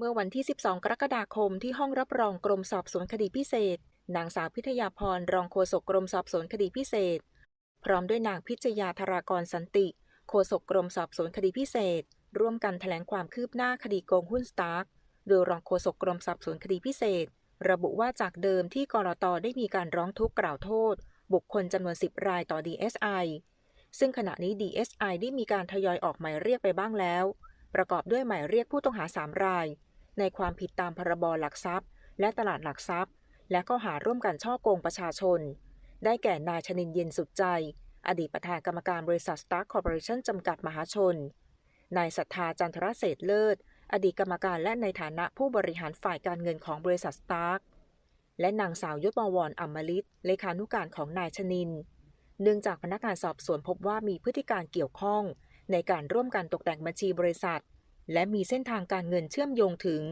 เมื่อวันที่ 12 กรกฎาคมที่ห้องรับรองกรมสอบสวนคดีพิเศษ นางสาวพิทยาพรรองโฆษกกรมสอบสวนคดีพิเศษ พร้อมด้วยนางพิชยาธารากรสันติ โฆษกกรมสอบสวนคดีพิเศษ ร่วมกันแถลงความคืบหน้าคดีโกงหุ้นสตาร์กโดยรองโฆษกกรมสอบสวนคดีพิเศษ ระบุว่าจากเดิมที่กรตได้มีการร้องทุกข์กล่าวโทษ บุคคลจำนวน 10 รายต่อ DSI ซึ่งขณะนี้ DSI ได้มีการทยอยออกหมายเรียกไปบ้างแล้ว ประกอบด้วยหมายเรียกผู้ต้องหา 3 ราย ในความผิดตามพรบหลักทรัพย์ และตลาดหลักทรัพย์ และข้อหาร่วมกันช่อโกงประชาชน ได้แก่นายชนินเย็นสุดใจ อดีตประธานกรรมการบริษัทสตาร์คอร์ปอเรชั่นจำกัดมหาชน นายศรัทธาจันทรเศษเลิศ อดีตกรรมการและในฐานะผู้บริหารฝ่ายการเงินของบริษัทสตาร์คและนางสาวยศบวรอมฤตเลขานุการของนายชนิน เนื่องจากพนักงานสอบสวนพบว่ามีพฤติการเกี่ยวข้อง ในการร่วมกันตกแต่งบัญชีบริษัท และมีเส้นทางการเงินเชื่อมโยงถึง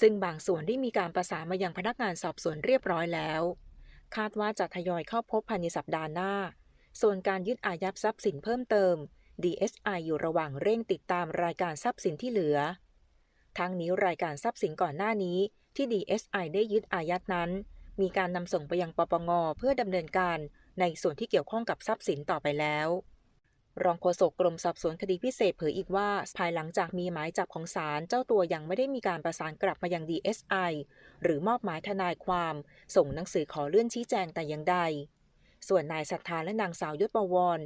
ซึ่งบางส่วนได้มีการประสานมายังพนักงานสอบสวนเรียบร้อยแล้ว คาดว่าจะทยอยเข้าพบภายในสัปดาห์หน้า ส่วนการยึดอายัดทรัพย์สินเพิ่มเติม DSI อยู่ระหว่างเร่งติดตามรายการทรัพย์สินที่เหลือ ทั้งนี้รายการทรัพย์สินก่อนหน้านี้ที่ DSI ได้ยึดอายัดนั้น มีการนำส่งไปยังปปงเพื่อดำเนินการในส่วนที่เกี่ยวข้องกับทรัพย์สินต่อไปแล้ว รองโฆษกกรมสอบสวนคดีพิเศษเผยอีกว่า ภายหลังจากมีหมายจับของศาลเจ้าตัวยังไม่ได้มีการประสานกลับมายัง DSI หรือมอบหมายทนายความ ส่งหนังสือขอเลื่อนชี้แจงแต่อย่างใด ส่วนนายศรัทธาและนางสาวยศปวร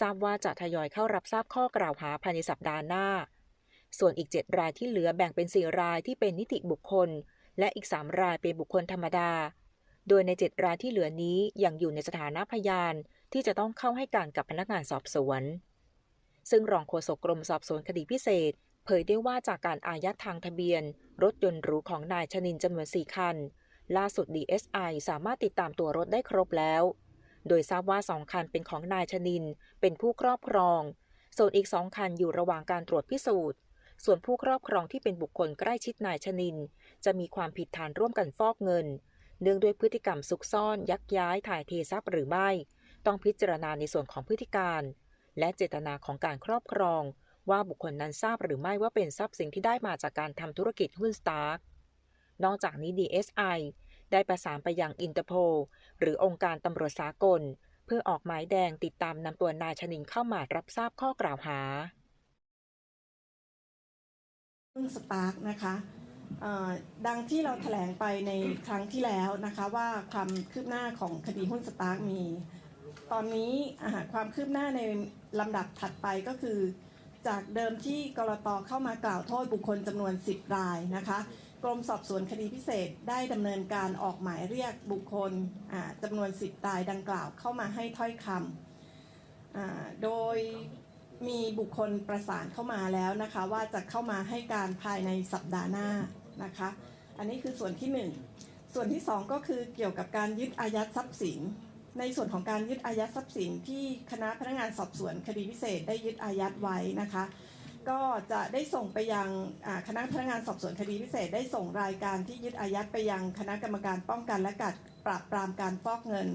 ทราบว่าจะทยอยเข้ารับทราบข้อกล่าวหาภายในสัปดาห์หน้า ส่วนอีก 7 รายที่เหลือแบ่งเป็น 4 รายที่เป็นนิติบุคคล และอีก 3 รายเป็นบุคคลธรรมดา โดยใน 7 รายที่เหลือนี้ยังอยู่ในสถานะพยาน ที่จะต้องเข้าให้การกับพนักงานสอบสวน ซึ่งรองโฆษกกรมสอบสวนคดีพิเศษ เผยได้ว่าจากการอายัดทางทะเบียน รถยนต์หรูของนายชนินจำนวน 4 คัน ล่าสุด DSI สามารถติดตามตัวรถได้ครบแล้ว โดยทราบว่า2คันเป็นของนายชนิน เป็นผู้ครอบครอง ส่วนอีก2คันอยู่ระหว่างการตรวจพิสูจน์ส่วนผู้ครอบครองที่เป็นบุคคลใกล้ชิดนายชนิน จะมีความผิดฐานร่วมกันฟอกเงิน เนื่องด้วยพฤติกรรมซุกซ่อน ยักย้ายถ่ายเททรัพย์หรือไม่ ต้องพิจารณาในส่วนของพฤติการ และเจตนาของการครอบครอง ว่าบุคคลนั้นทราบหรือไม่ว่าเป็นทรัพย์สินที่ได้มาจากการทำธุรกิจหุ้นสตาร์กนอกจากนี้ DSI ได้ประสานไปยังอินเตอร์โพลหรือองค์การตำรวจสากล เพื่อออกหมายแดงติดตามนำตัวนายชนินเข้ามารับทราบข้อกล่าวหาหุ้นสปาร์กนะคะดังที่เราแถลงไปในครั้งที่แล้วนะคะว่าความคืบหน้าของคดีหุ้นสปาร์กมี ตอนนี้ความคืบหน้าในลำดับถัดไปก็คือ จากเดิมที่กรตเข้ามากล่าวโทษบุคคลจำนวน 10 รายนะคะกรมสอบสวนคดีพิเศษได้ดำเนินการออกหมายเรียกบุคคลจำนวน 10 รายดังกล่าวเข้ามาให้ถ้อยคำโดยมีบุคคลประสานเข้ามาแล้วนะคะ ว่าจะเข้ามาให้การภายในสัปดาห์หน้านะคะ อันนี้คือส่วนที่หนึ่งส่วนที่สองก็คือเกี่ยวกับการยึดอายัดทรัพย์สิน ในส่วนของการยึดอายัดทรัพย์สินที่คณะพนักงานสอบสวนคดีพิเศษได้ยึดอายัดไว้นะคะ ก็จะได้ส่งไปยังคณะพนักงานสอบสวนคดีพิเศษ ได้ส่งรายการที่ยึดอายัดไปยังคณะกรรมการป้องกันและการปราบปรามการฟอกเงิน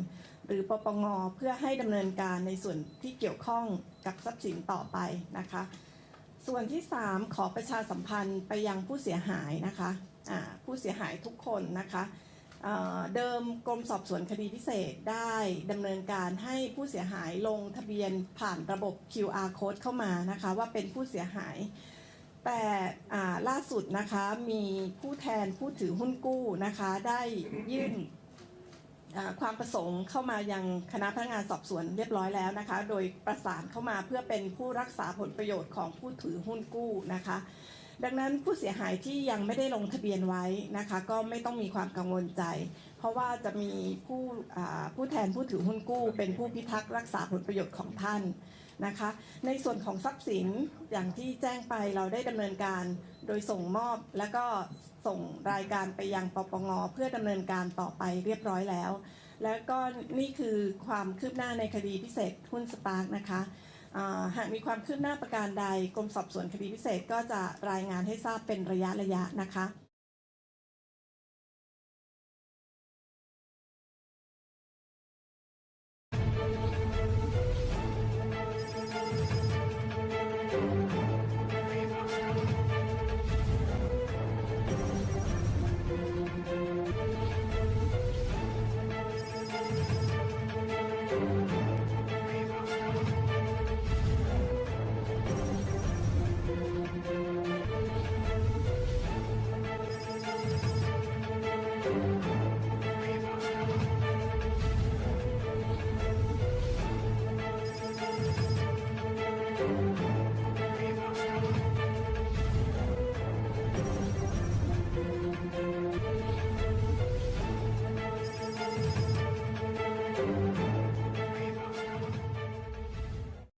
หรือปปงเพื่อให้ดำเนินการในส่วนที่เกี่ยวข้องกับทรัพย์สินต่อไปนะคะ ส่วนที่ 3 ขอประชาสัมพันธ์ไปยังผู้เสียหายนะคะอ่าผู้เสียหายทุกคนนะคะ เดิมกรมสอบสวนคดีพิเศษได้ดำเนินการให้ผู้เสียหายลงทะเบียนผ่านระบบ QR code เข้ามานะคะ ว่าเป็นผู้เสียหาย แต่ล่าสุดนะคะมีผู้แทนผู้ถือหุ้นกู้นะคะ ได้ยื่นความประสงค์เข้ามายังคณะพนักงานสอบสวนเรียบร้อยแล้วนะคะ โดยประสานเข้ามาเพื่อเป็นผู้รักษาผลประโยชน์ของผู้ถือหุ้นกู้นะคะ ดังนั้นผู้เสียหายที่ยังไม่ได้ลงทะเบียนไว้นะคะ ก็ไม่ต้องมีความกังวลใจ เพราะว่าจะมีผู้ผู้แทนผู้ถือหุ้นกู้ เป็นผู้พิทักษ์รักษาผลประโยชน์ของท่านนะคะ ในส่วนของทรัพย์สินอย่างที่แจ้งไปเราได้ดำเนินการ โดยส่งมอบแล้วก็ส่งรายการไปยังปปงเพื่อดำเนินการต่อไปเรียบร้อยแล้ว แล้วก็นี่คือความคืบหน้าในคดีพิเศษหุ้นสปาร์กนะคะ หากมีความคืบหน้าประการใดกรมสอบสวนคดีพิเศษก็จะรายงานให้ทราบเป็นระยะระยะนะคะ